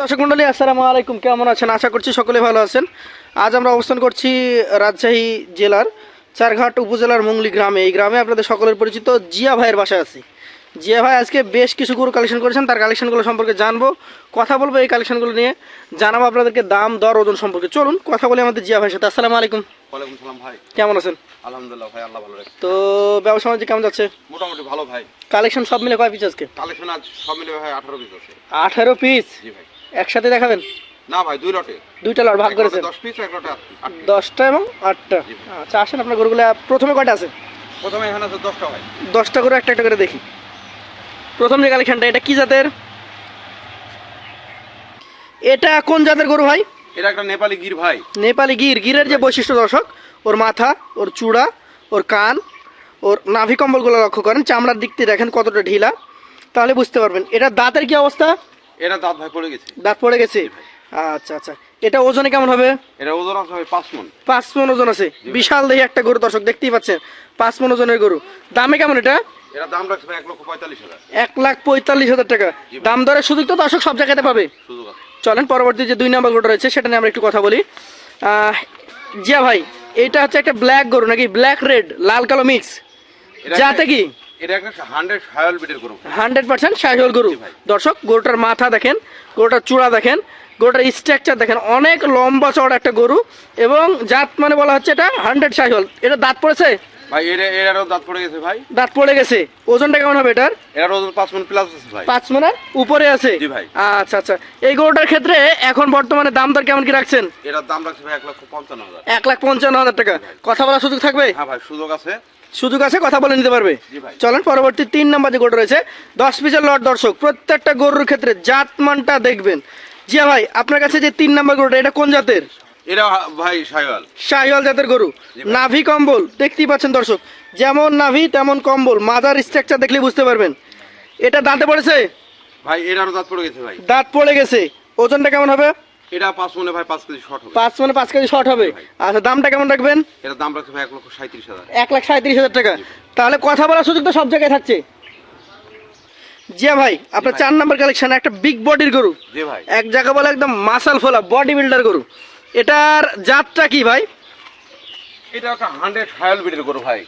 দর্শক মন্ডলী আসসালামু আলাইকুম। কেমন আছেন? আশা করছি সকলে ভালো আছেন। আজ আমরা অবস্থান করছি রাজশাহী জেলার চারঘাট উপজেলার মুংলি গ্রামে। এই গ্রামে আপনাদের সকলের পরিচিত জিয়া ভাইয়ের বাসায় আছি। জিয়া ভাই আজকে বেশ কিছু গরু কালেকশন করেছেন। তার কালেকশনগুলো সম্পর্কে জানব কথা বলব। এই কালেকশনগুলো নিয়ে জানাব আপনাদেরকে দাম দর ওজন সম্পর্কে। চলুন কথা বলি আমাদের জিয়া ভাইয়ের সাথে। আসসালামু আলাইকুম। ওয়ালাইকুম সালাম ভাই। কেমন আছেন? আলহামদুলিল্লাহ ভাই আল্লাহ ভালো রাখে। তো ব্যবসা বাণিজ্য কেমন যাচ্ছে? মোটামুটি ভালো ভাই। কালেকশন সব মিলে কয় পিস আজকে? কালেকশন আজ সব মিলে ভাই আঠারো পিস আছে। আঠারো পিস জি ভাই। একসাথে দেখাবেন? না ভাই দুই লটে। দুইটা লট ভাগ করেছেন? দশ পিস এক লটে আট আট piece। দশটা এবং আটটা? জি। আচ্ছা আসেন আপনার গরুগুলো প্রথমে কয়টা আছে? প্রথমে এখানে আছে দশটা ভাই। দশটা করে একটা একটা করে দেখি। প্রথম যে কালেকশনটা এটা কি জাতের? এটা কোন জাতের গরু ভাই? এটা একটা নেপালি গির ভাই। নেপালি গির গিরের যে বৈশিষ্ট্য দর্শক ওর মাথা ওর চূড়া ওর কান ওর নাভি কম্বলগুলো লক্ষ্য করেন চামড়ার দিক থেকে দেখেন কতটা ঢিলা। তাহলে বুঝতে পারবেন এটা দাঁতের কি অবস্থা? এটা দাঁত ভাই পড়ে গেছে। দাঁত পড়ে গেছে? আচ্ছা আচ্ছা। এটা ওজনে কেমন হবে? এটা ওজন আছে ভাই পাঁচ মন। পাঁচ মন ওজন আছে। বিশাল দেখি একটা গরু দর্শক দেখতেই পাচ্ছেন। পাঁচ মন ওজনের গরু। দামে কেমন এটা? এটা দাম রাখছে ভাই এক লক্ষ পঁয়তাল্লিশ হাজার। এক লাখ পঁয়তাল্লিশ হাজার টাকা। দাম দরের সুযোগ তো দর্শক সব জায়গাতে পাবে। সুযোগ আছে। চলেন পরবর্তী যে দুই নম্বর গরুটা রয়েছে সেটা নিয়ে আমরা একটু কথা বলি। জিয়া ভাই এটা হচ্ছে একটা ব্ল্যাক গরু নাকি? ব্ল্যাক রেড লাল কালো মিক্স যাতে কি? এটা একটা হান্ড্রেড সায়াল বিটের গরু। হান্ড্রেড পার্সেন্ট শাহিওল গরু। দর্শক গরুটার মাথা দেখেন গরুটার চূড়া দেখেন গরুটার স্ট্রাকচার দেখেন অনেক লম্বা চড়া একটা গরু এবং জাত মানে বলা হচ্ছে এটা হান্ড্রেড শাহিওল এটা দাঁত পড়েছে? ভাই এটা এটারও দাঁত পড়ে গেছে ভাই। দাঁত পড়ে গেছে। ওজনটা কেমন হবে এটার? এটার ওজন পাঁচ প্লাস আছে ভাই। পাঁচ মনের উপরে আছে? জি ভাই। আচ্ছা আচ্ছা। এই গরুটার ক্ষেত্রে এখন বর্তমানে দাম দর কেমন কি রাখছেন? এটার দাম রাখছে ভাই লক্ষ হাজার। এক লাখ পঞ্চান্ন হাজার টাকা। কথা বলার সুযোগ থাকবে? হ্যাঁ ভাই সুযোগ আছে। সুযোগ আছে কথা বলে নিতে পারবে। চলেন পরবর্তী তিন নম্বর যে গরু রয়েছে দশ পিসের লট দর্শক প্রত্যেকটা গরুর ক্ষেত্রে জাতমানটা দেখবেন। জিয়া ভাই আপনার কাছে যে তিন নম্বর গরুটা এটা কোন জাতের? এটা ভাই শাহিওয়াল। জাতের গরু। নাভি কম্বল দেখতেই পাচ্ছেন দর্শক যেমন নাভি তেমন কম্বল মাজার স্ট্রাকচার দেখলে বুঝতে পারবেন। এটা দাঁতে পড়েছে? ভাই এটারও দাঁত পড়ে গেছে ভাই। দাঁত পড়ে গেছে। ওজনটা কেমন হবে? এটা পাঁচ মনে ভাই পাঁচ কেজি শর্ট হবে। পাঁচ মানে পাঁচ কেজি শর্ট হবে। আচ্ছা দামটা কেমন রাখবেন? দাম ভাই এক লক্ষ সাঁত্রিশ হাজার। এক লাখ সাঁত্রিশ হাজার টাকা। তাহলে কথা বলার সুযোগ তো সব জায়গায় থাকছে। জিয়া ভাই আপনার চার নাম্বার কালেকশন একটা বিগ বডির গরু। ভাই। এক জায়গা বলে একদম মাসাল ফোলা বডি বিল্ডার গরু। এটার জাতটা কি ভাই? এটা একটা হান্ড্রেড সায়াল বিটের গরু ভাই।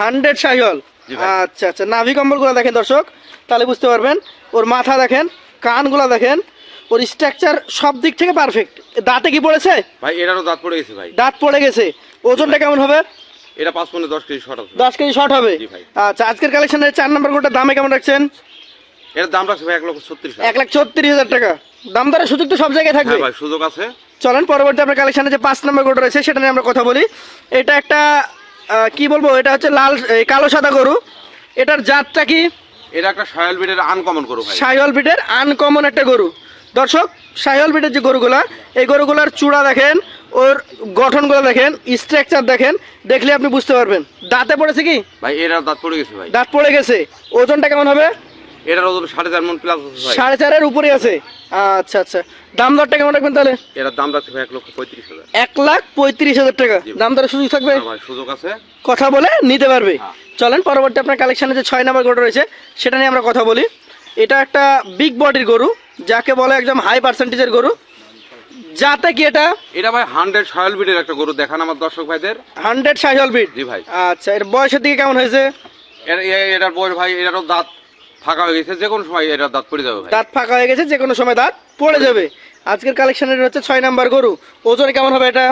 হান্ড্রেড শাহিওয়াল জি আচ্ছা আচ্ছা। নাভি কম্বলগুলো দেখেন দর্শক তাহলে বুঝতে পারবেন। ওর মাথা দেখেন কানগুলো দেখেন ওর স্ট্রাকচার সব দিক থেকে পারফেক্ট দাঁতে কি পড়েছে? ভাই এটারও দাঁত পড়ে গেছে ভাই। দাঁত পড়ে গেছে। ওজনটা কেমন হবে? এটা পাঁচ মনে দশ কেজি শর্ট আছে দশ কেজি শর্ট হবে? ভাই। আচ্ছা আজকের কালেকশনের চার নম্বর গরুটার দামে কেমন রাখছেন? এটার দাম রাখছে ভাই এক লক্ষ ছত্রিশ এক লাখ ছত্রিশ হাজার টাকা। দাম দরের সুযোগ তো সব জায়গায় থাকবে। হ্যাঁ ভাই সুযোগ আছে। চলেন পরবর্তী আপনার কালেকশনে যে পাঁচ নম্বর গরু রয়েছে সেটা নিয়ে আমরা কথা বলি। এটা একটা কি বলব এটা হচ্ছে লাল কালো সাদা গরু। এটার জাতটা কি? এটা একটা সায়াল বিটের আনকমন গরু ভাই। সাহিওয়াল বিটের আনকমন একটা গরু। দর্শক সাহিওয়াল বিটের যে গরুগুলা এই গরুগুলার চূড়া দেখেন ওর গঠনগুলো দেখেন স্ট্রাকচার দেখেন দেখলে আপনি বুঝতে পারবেন। দাঁতে পড়েছে কি? ভাই এটার দাঁত পড়ে গেছে ভাই। দাঁত পড়ে গেছে। ওজনটা কেমন হবে? এটার ওজন সাড়ে চার মন প্লাস ভাই। সাড়ে চারের উপরে আছে। আচ্ছা আচ্ছা। দাম দরটা কেমন রাখবেন তাহলে? এটার দাম রাখছে ভাই এক লক্ষ পঁয়ত্রিশ হাজার। এক লাখ পঁয়ত্রিশ হাজার টাকা। দাম দরের সুযোগ থাকবে? হ্যাঁ ভাই সুযোগ আছে। কথা বলে নিতে পারবে। হ্যাঁ। চলেন পরবর্তী আপনার কালেকশনে যে ছয় নাম্বার গরু রয়েছে সেটা নিয়ে আমরা কথা বলি। এটা একটা বিগ বডির গরু। যাকে বলে একদম হাই পার্সেন্টেজের গরু। যাতে কি এটা? এটা ভাই হান্ড্রেড সায়াল বিটের একটা গরু। দেখান আমার দর্শক ভাইদের। হান্ড্রেড সাইহল বিট জি ভাই। আচ্ছা এর বয়সের দিকে কেমন হয়েছে? এটার বয়স ভাই এটারও দাঁত ফাঁকা হয়ে গেছে। যে কোনো সময় এটার দাঁত পড়ে যাবে দাঁত ফাঁকা হয়ে গেছে যে কোনো সময় দাঁত পড়ে যাবে। আজকের কালেকশনের হচ্ছে ছয় নাম্বার গরু। ওজন কেমন হবে এটা?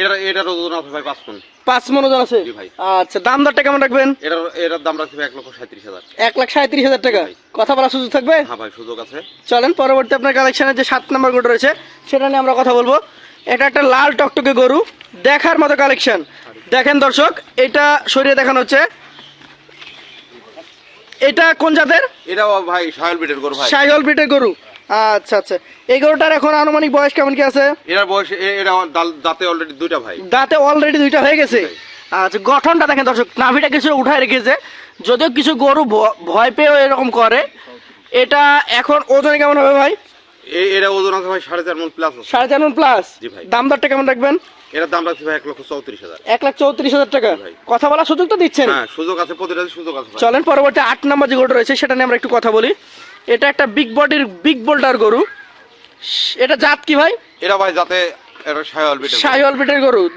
এটার এটার ওজন আছে ভাই পাঁচ মন। পাঁচ মন ওজন আছে? ভাই। আচ্ছা দাম দরটা কেমন রাখবেন? এটার এটার দাম রাখছে ভাই এক লক্ষ সাঁত্রিশ হাজার। এক লাখ সাঁত্রিশ হাজার টাকা। কথা বলার সুযোগ থাকবে? হ্যাঁ ভাই সুযোগ আছে। চলেন পরবর্তী আপনার কালেকশনের যে সাত নম্বর গরু রয়েছে সেটা নিয়ে আমরা কথা বলব। এটা একটা লাল টকটকে গরু দেখার মতো কালেকশন দেখেন দর্শক এটা সরিয়ে দেখানো হচ্ছে। এটা কোন জাতের? এটাও ভাই সায়াল বিটের গরু ভাই। সাইহল ব্রিটের গরু। আচ্ছা আচ্ছা। এই গরুটার এখন আনুমানিক বয়স কেমন কি আছে? এটার বয়স এ- এটা আমার দাল- দাঁতে অলরেডি দুইটা ভাই। দাঁতে অলরেডি দুইটা হয়ে গেছে? আচ্ছা গঠনটা দেখেন দর্শক নাভিটা কিছু উঠায় রেখেছে। যদিও কিছু গরু ভয় পেয়েও এরকম করে এটা এখন ওজনে কেমন হবে ভাই? এ- এটা ওজন আছে ভাই সাড়ে চার মন প্লাস সাড়ে চার মণ প্লাস জি ভাই। দাম দরটা কেমন রাখবেন? এটার দাম রাখছে ভাই এক লক্ষ চৌত্রিশ হাজার। এক লাখ চৌত্রিশ হাজার টাকা। কথা বলার সুযোগ তো দিচ্ছেন? হ্যাঁ সুযোগ আছে প্রতিটা সুযোগ আছে চলেন পরবর্তী আট নম্বর যে গরুটা রয়েছে সেটা নিয়ে আমরা একটু কথা বলি। এটা একটা বিগ বডির বিগ বোল্ডার গরু। এটা জাত কি ভাই? এটা ভাই এটা সায়াল বিটের গরু। শাহিওয়াল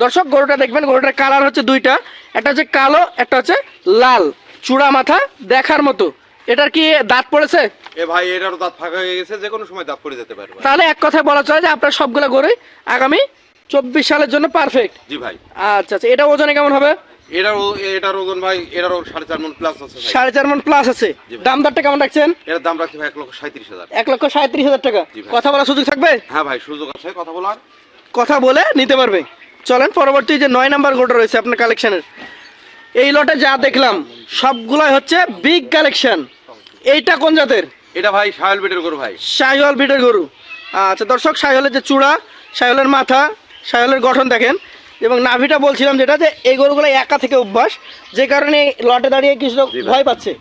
দর্শক গরুটা দেখবেন গরুটার কালার হচ্ছে দুইটা। একটা হচ্ছে কালো একটা হচ্ছে লাল। চূড়া মাথা দেখার মতো। এটার কি দাঁত পড়েছে? এ ভাই এটারও দাঁত ফাঁকা হয়ে গেছে যে কোনো সময় দাঁত পড়ে যেতে পারে তাহলে এক কথায় বলা চলে যে আপনার সবগুলো গরুই আগামী চব্বিশ সালের জন্য পারফেক্ট জি ভাই। আচ্ছা আচ্ছা এটা ওজনে কেমন হবে? এটার ও- এটার ওজন ভাই এটারও সাড়ে চার মন প্লাস আছে ভাই। সাড়ে চার মন প্লাস আছে। দাম দরটা কেমন রাখছেন? এটার দাম রাখছি ভাই এক লক্ষ সাঁত্রিশ হাজার। এক লক্ষ সাঁত্রিশ হাজার টাকা। কথা বলার সুযোগ থাকবে? হ্যাঁ ভাই সুযোগ আছে কথা বলার। কথা বলে নিতে পারবে। চলেন পরবর্তী যে নয় নাম্বার গোটা রয়েছে আপনার কালেকশনের এই লটে যা দেখলাম সবগুলাই হচ্ছে বিগ কালেকশন এইটা কোন জাতের? এটা ভাই সায়াল বিটের গরু ভাই। শাহিওয়াল বিটের গরু। আচ্ছা দর্শক শাহিওয়ালের যে চূড়া শাহিওয়ালের মাথা শাহিওয়ালের গঠন দেখেন। এবং নাভিটা বলছিলাম যেটা যে এই গরুগুলো একা থেকে অভ্যাস যে কারণে লটে দাঁড়িয়ে কিছু লোক জি ভাই। ভয় পাচ্ছে।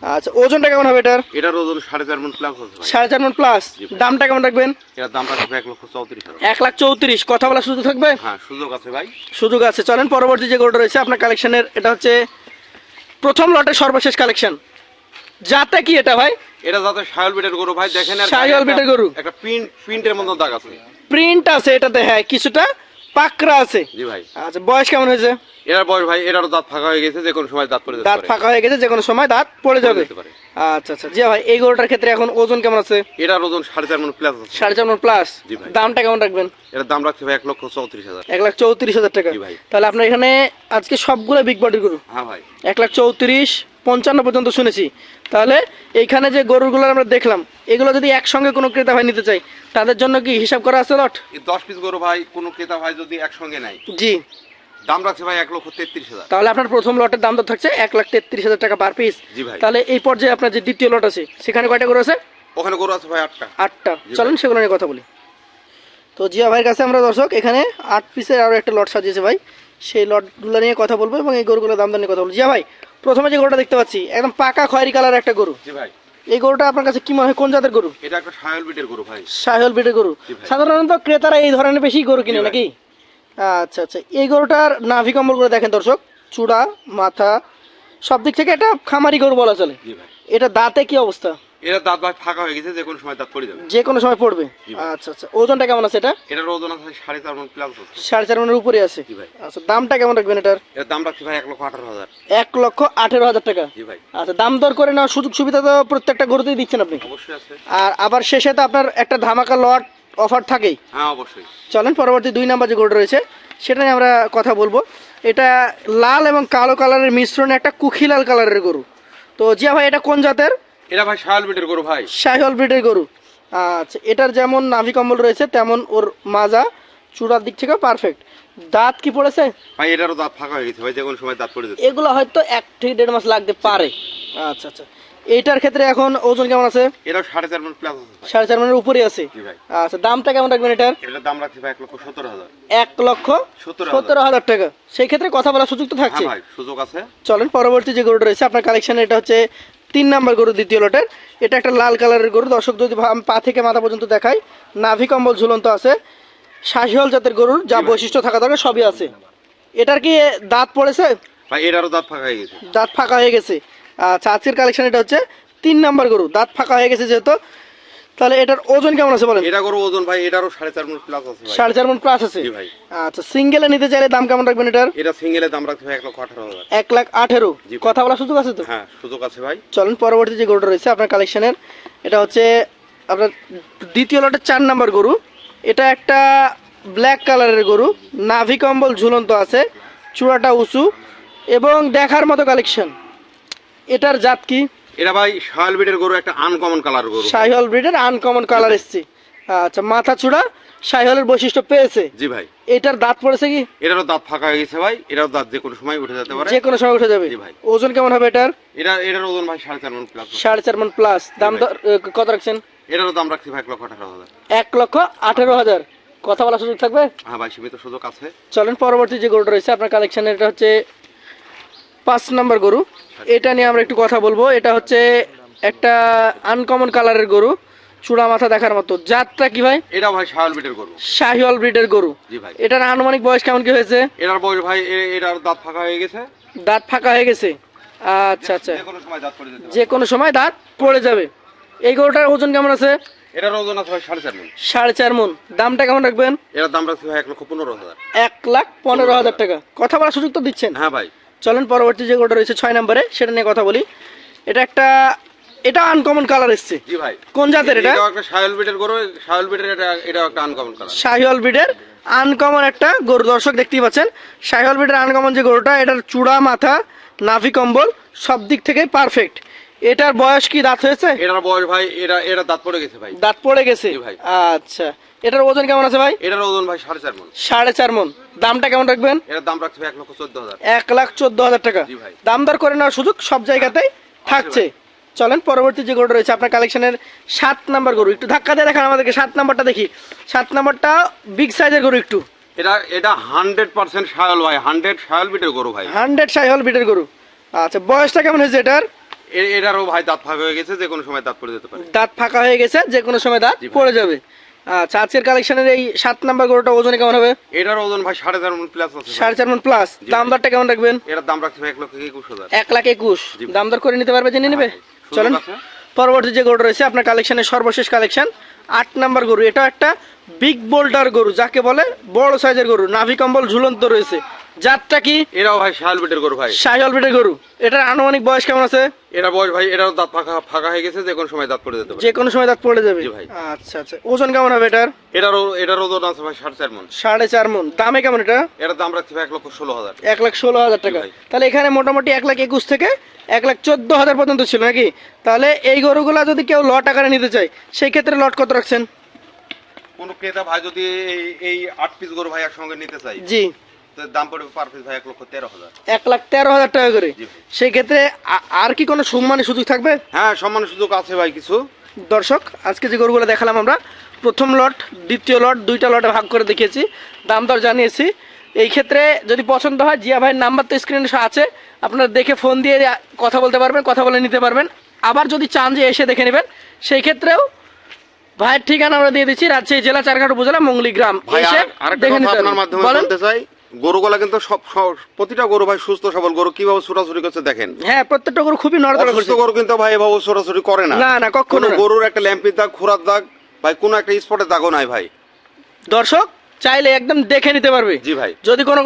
আচ্ছা ওজনটা কেমন হবে এটার? এটার ওজন সাড়ে চার মন প্লাস সাড়ে চার মন প্লাস দামটা কেমন রাখবেন? এটার দাম রাখছি এক লক্ষ চৌত্রিশ এক লাখ চৌত্রিশ। কথা বলা সুযোগ থাকবে? হ্যাঁ সুযোগ আছে ভাই। সুযোগ আছে। চলেন পরবর্তী যে গরুটা রয়েছে আপনার কালেকশনের এটা হচ্ছে প্রথম লটের সর্বশেষ কালেকশন যাতে কি এটা ভাই? এটা যাতে সায়াল বিটের গরু ভাই। দেখেন একটা- বিটের গরু। একটা প্রিন্ট প্রিন্টের মতো দাগ আছে। প্রিন্ট আছে এটাতে হ্যাঁ কিছুটা। পাকরা আছে। জি ভাই। আচ্ছা বয়স কেমন হয়েছে? এটার বয়স ভাই এটারও দাঁত ফাঁকা হয়ে গেছে যে কোনো সময় দাঁত পড়ে দাঁত ফাঁকা হয়ে গেছে যে কোনো সময় দাঁত পড়ে যাবে। আচ্ছা আচ্ছা। জি ভাই এই গরুটার ক্ষেত্রে এখন ওজন কেমন আছে? এটার ওজন সাড়ে চার মন প্লাস আছে। সাড়ে চার মন প্লাস জি ভাই। দামটা কেমন রাখবেন? এটার দাম রাখছি ভাই এক লক্ষ চৌত্রিশ হাজার। এক লাখ চৌত্রিশ হাজার টাকা। তাহলে আপনার এখানে আজকে সবগুলো বিগ বডির গরু? হ্যাঁ ভাই। এক লাখ চৌত্রিশ পঞ্চান্ন পর্যন্ত শুনেছি। তাহলে এইখানে যে গরুগুলো আমরা দেখলাম এগুলো যদি একসঙ্গে কোনো ক্রেতা ভাই নিতে চাই তাদের জন্য কি হিসাব করা আছে লট? দশ পিস গরু ভাই কোনো ক্রেতা ভাই যদি একসঙ্গে নেয় জি। দাম রাখছে ভাই এক লক্ষ তেত্রিশ হাজার। তাহলে আপনার প্রথম লটের দাম তো থাকছে এক লাখ তেত্রিশ হাজার টাকা পার পিস জি ভাই। তাহলে এই পর্যায়ে আপনার যে দ্বিতীয় লট আছে সেখানে কয়টা গরু আছে? ওখানে গরু আছে ভাই আটটা। আটটা। চলেন সেগুলো নিয়ে কথা বলি। তো জিয়া ভাইয়ের কাছে আমরা দর্শক এখানে আট পিসের আরও একটা লট সাজিয়েছে ভাই। সেই লটগুলো নিয়ে কথা বলব এবং এই গরুগুলোর দাম দর নিয়ে কথা বলব। জিয়া ভাই প্রথমে যে গরুটা দেখতে পাচ্ছি একদম পাকা খয়েরি কালার একটা গরু। জি ভাই। এই গরুটা আপনার কাছে কি মনে হয় কোন জাতের গরু? এটা একটা সায়াল বিটের গরু ভাই। সাহেল বিটের গরু। সাধারণত ক্রেতারা এই ধরনের বেশি গরু কিনে নাকি? আচ্ছা আচ্ছা। এই গরুটার নাভি কম্বল করে দেখেন দর্শক চূড়া মাথা সব দিক থেকে এটা খামারি গরু বলা চলে। এটা দাঁতে কি অবস্থা? এটা দাঁত ভাই ফাঁকা হয়ে গেছে যে কোনো সময় দাঁত পড়ে যাবে। যে কোনো সময় পড়বে? আচ্ছা আচ্ছা। ওজনটা কেমন আছে এটা? এটার ওজন আছে সাড়ে চার মন প্লাস আছে সাড়ে চার মনের উপরে আছে? ভাই। আচ্ছা দামটা কেমন রাখবেন এটার? এর দাম রাখছি ভাই এক লক্ষ আঠারো হাজার। এক লক্ষ আঠেরো হাজার টাকা? জি ভাই। আচ্ছা দাম দর করে নেওয়ার সুযোগ সুবিধা তো প্রত্যেকটা গরুতেই দিচ্ছেন আপনি? অবশ্যই আছে। আর আবার শেষে তো আপনার একটা ধামাকা লট অফার থাকেই। হ্যাঁ অবশ্যই। চলেন পরবর্তী দুই নাম্বার যে গরুটা রয়েছে সেটা নিয়ে আমরা কথা বলব। এটা লাল এবং কালো কালারের মিশ্রণে একটা কুখি লাল কালারের গরু। তো জিয়া ভাই এটা কোন জাতের? এটা ভাই সায়াল বিটের গরু ভাই। ব্রিডের গরু। আচ্ছা এটার যেমন নাভি কম্বল রয়েছে তেমন ওর মাজা চূড়ার দিক থেকে পারফেক্ট দাঁত কি পড়েছে? ভাই এটারও দাঁত ফাঁকা হয়ে গেছে ভাই যে কোনো সময় দাঁত পড়ে এগুলো হয়তো এক থেকে দেড় মাস লাগতে পারে। আচ্ছা আচ্ছা। এইটার ক্ষেত্রে এখন ওজন কেমন আছে? এটাও সাড়ে চার মন প্লাস আছে সাড়ে চার মানের উপরে আছে। আচ্ছা দামটা কেমন রাখবেন এটার? এটার দাম রাখছি ভাই এক লক্ষ সতেরো হাজার। এক লক্ষ সতেরো হাজার। টাকা। সেই ক্ষেত্রে কথা বলার সুযোগ তো থাকছে। হ্যাঁ ভাই সুযোগ আছে। চলেন পরবর্তী যে গরুটা রয়েছে আপনার কালেকশনে এটা হচ্ছে তিন নাম্বার গরু দ্বিতীয় লটের এটা একটা লাল কালারের গরু। দর্শক যদি পা থেকে মাথা পর্যন্ত দেখায় নাভি কম্বল ঝুলন্ত আছে। শাহিওয়াল জাতের গরুর যা বৈশিষ্ট্য থাকা দরকার সবই আছে। এটার কি দাঁত পড়েছে? ভাই এটারও দাঁত ফাঁকা হয়ে গেছে। দাঁত ফাঁকা হয়ে গেছে। আচ্ছা আজকের কালেকশন এটা হচ্ছে তিন নাম্বার গরু। দাঁত ফাঁকা হয়ে গেছে যেহেতু। তাহলে এটার ওজন কেমন আছে বলেন? এটা গরু ওজন ভাই এটারও সাড়ে চার মন প্লাস আছে ভাই। সাড়ে চার মন প্লাস আছে? জি ভাই। আচ্ছা সিঙ্গেলে নিতে চাইলে দাম কেমন রাখবেন এটার? এটা সিঙ্গেলের দাম ভাই এক লক্ষ আঠারো হাজার। এক লাখ আঠেরো। কথা বলার সুযোগ আছে তো? হ্যাঁ সুযোগ আছে ভাই। চলেন পরবর্তী যে গরুটা রয়েছে আপনার কালেকশনের এটা হচ্ছে আপনার দ্বিতীয় লটের চার নাম্বার গরু। এটা একটা ব্ল্যাক কালারের গরু নাভি কম্বল ঝুলন্ত আছে চূড়াটা উঁচু এবং দেখার মতো কালেকশন এটার জাত কি? এটা ভাই শায়াল বিটের গরু একটা আনকমন কালার গরু। শাহিওয়াল ব্রিডের আনকমন কালার এসছে। আচ্ছা মাথা চূড়া শাহিওয়ালের বৈশিষ্ট্য পেয়েছে। জি ভাই। এটার দাঁত পড়েছে কি? এটারও দাঁত ফাঁকা হয়ে গেছে ভাই। এটারও দাঁত যে কোনো সময় উঠে যেতে পারে। যে কোনো সময় উঠে যাবে। জি ভাই। ওজন কেমন হবে এটার? এটা এটার ওজন ভাই সাড়ে চার মন প্লাস সাড়ে চার মন প্লাস দাম কত রাখছেন? এটারও দাম রাখছি ভাই এক লক্ষ আঠারো হাজার। এক লক্ষ আঠেরো হাজার। কথা বলার সুযোগ থাকবে? হ্যাঁ ভাই সীমিত সুযোগ আছে। চলেন পরবর্তী যে গরুটা রয়েছে আপনার কালেকশনের এটা হচ্ছে পাঁচ নাম্বার গরু। এটা নিয়ে আমরা একটু কথা বলব। এটা হচ্ছে একটা আনকমন কালারের গরু। চূড়া মাথা দেখার মতো। জাতটা কি ভাই? এটা ভাই শায়াল ব্রিডের গরু। শাহিওয়াল ব্রিডের গরু। জি ভাই। এটার আনুমানিক বয়স কেমন কি হয়েছে? এটার বয়স ভাই এটার দাঁত ফাঁকা হয়ে গেছে। দাঁত ফাঁকা হয়ে গেছে? আচ্ছা আচ্ছা। যে কোনো সময় দাঁত পড়ে যেতে পারে। যে কোনো সময় দাঁত পড়ে যাবে। এই গরুটার ওজন কেমন আছে? এটার ওজন আছে সাড়ে চার মন। সাড়ে চার মন। দামটা কেমন রাখবেন? এটার দাম রাখছি ভাই এক লক্ষ পনেরো হাজার। এক লাখ পনেরো হাজার টাকা। কথা বলার সুযোগ তো দিচ্ছেন। হ্যাঁ ভাই। চলেন পরবর্তী যে গরুটা রয়েছে ছয় নম্বরে সেটা নিয়ে কথা বলি। এটা একটা এটা আনকমন কালার এসছে। ভাই। কোন জাতের এটা? শাহিওয়াল বিটের গরু সায়ল বিটের এটা এটাও একটা আনকমন কালার শাহিওয়াল ব্রিডের আনকমন একটা গরু। দর্শক দেখতেই পাচ্ছেন শাহিওয়াল বিটের আনকমন যে গরুটা এটার চূড়া মাথা নাভি কম্বল সব দিক থেকে পারফেক্ট এটার বয়স কি দাঁত হয়েছে? এটার বয়স ভাই এটা এটা দাঁত পড়ে গেছে ভাই। দাঁত পড়ে গেছে? ভাই। আচ্ছা। এটার ওজন কেমন আছে ভাই? এটার ওজন ভাই সাড়ে চার মন। সাড়ে চার মন। দামটা কেমন রাখবেন? এটার দাম রাখছি ভাই এক লক্ষ চোদ্দ হাজার। এক লাখ চোদ্দ হাজার টাকা। জি ভাই। দাম দর করে নেওয়ার সুযোগ সব জায়গাতেই থাকছে। চলেন পরবর্তী যে গরু রয়েছে আপনার কালেকশনের সাত নাম্বার গরু। একটু ধাক্কা দিয়ে দেখান আমাদেরকে সাত নাম্বারটা দেখি। সাত নাম্বারটা বিগ সাইজের গরু একটু। এটা এটা হান্ড্রেড পার্সেন্ট সায়ল ভাই হান্ড্রেড সায়ল বিটের গরু ভাই। হান্ড্রেড সাইহল বিটের গরু। আচ্ছা বয়সটা কেমন হয়েছে এটার? এটারও ভাই দাঁত ফাঁকা হয়ে গেছে যে কোনো সময় দাঁত পড়ে যেতে পারে। দাঁত ফাঁকা হয়ে গেছে যে কোনো সময় দাঁত পড়ে যাবে। আচ্ছা আজকের কালেকশনের এই সাত নাম্বার গরুটা ওজনে কেমন হবে? এটার ওজন ভাই সাড়ে চার মন প্লাস আছে। সাড়ে চার মন প্লাস দাম। দরটা কেমন রাখবেন? এটার দাম রাখছি এক লক্ষ একুশ হাজার। এক লাখ একুশ। দাম দর করে নিতে পারবে জেনে নেবে? হ্যাঁ চলেন পরবর্তী যে গরু রয়েছে আপনার কালেকশনের সর্বশেষ কালেকশন আট নাম্বার গরু। এটা একটা বিগ বোল্ডার গরু যাকে বলে বড় সাইজের গরু। নাভি কম্বল ঝুলন্ত রয়েছে। জাতটা কি? এটাও ভাই সায়ল বিটের গরু ভাই। শাহিওয়াল ব্রিডের গরু। এটার আনুমানিক বয়স কেমন আছে? এটার বয়স ভাই এটারও দাঁত ফাঁকা ফাঁকা হয়ে গেছে যে কোনো সময় দাঁত পড়ে যেতে পারে। যে কোনো সময় দাঁত পড়ে যাবে। ভাই। আচ্ছা আচ্ছা। ওজন কেমন হবে এটার? এটারও এটার ওজন আছে ভাই সাড়ে চার মন। সাড়ে চার মন। দামে কেমন এটা? এটার দাম রাখছি ভাই এক লক্ষ ষোলো হাজার এক লাখ ষোলো হাজার টাকা। তাহলে এখানে মোটামুটি এক লাখ একুশ থেকে এক লাখ চোদ্দ হাজার পর্যন্ত ছিল নাকি? তাহলে এই গরুগুলা যদি কেউ লট আকারে নিতে চায় সেই ক্ষেত্রে লট কত রাখছেন? কোনো ক্রেতা ভাই যদি এই এই আট পিস গরু ভাই একসঙ্গে নিতে চাই জি। দাম পড়বে পার পিস ভাই এক লক্ষ তেরো হাজার। এক লাখ তেরো হাজার টাকা করে? জি ভাই। সেই ক্ষেত্রে আ- আর কি কোনো সম্মানের সুযোগ থাকবে? হ্যাঁ সম্মান সুযোগ আছে ভাই কিছু। দর্শক আজকে যে গরুগুলো দেখালাম আমরা প্রথম লট দ্বিতীয় লট দুইটা লটে ভাগ করে দেখিয়েছি দাম দর জানিয়েছি। এই ক্ষেত্রে যদি পছন্দ হয় জিয়া ভাইয়ের নাম্বার তো স্ক্রিনে আছে আপনারা দেখে ফোন দিয়ে কথা বলতে পারবেন কথা বলে নিতে পারবেন। আবার যদি চান যে এসে দেখে নেবেন সেই ক্ষেত্রেও ভাইয়ের ঠিকানা আমরা দিয়ে দিচ্ছি রাজশাহী জেলা চারঘাট উপজেলা মঙ্গলি গ্রাম। এসে দেখে নিতে পারবেন। বলেন। বলতে চাই গরুগুলা কিন্তু সব প্রতিটা গরু ভাই সুস্থ সবল গরু কীভাবে ছোটাছুটি করছে দেখেন? হ্যাঁ প্রত্যেকটা গরু খুবই নড়াচড়া করছে। গরু কিন্তু ভাই এভাবে ছোটাছুটি করে না। না, না, কখনো গরুর একটা ল্যাম্পির দাগ খোরার দাগ ভাই কোনো একটা স্পটের দাগও নাই ভাই। দর্শক চাইলে একদম দেখে নিতে পারবে। জি ভাই। যদি কোনো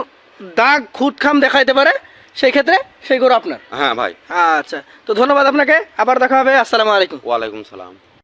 দাগ খুঁতখাম দেখাইতে পারে সেই ক্ষেত্রে সেই গরু আপনার। হ্যাঁ ভাই। আচ্ছা তো ধন্যবাদ আপনাকে। আবার দেখা হবে। আসসালামু আলাইকুম। ওয়ালাইকুম সালাম।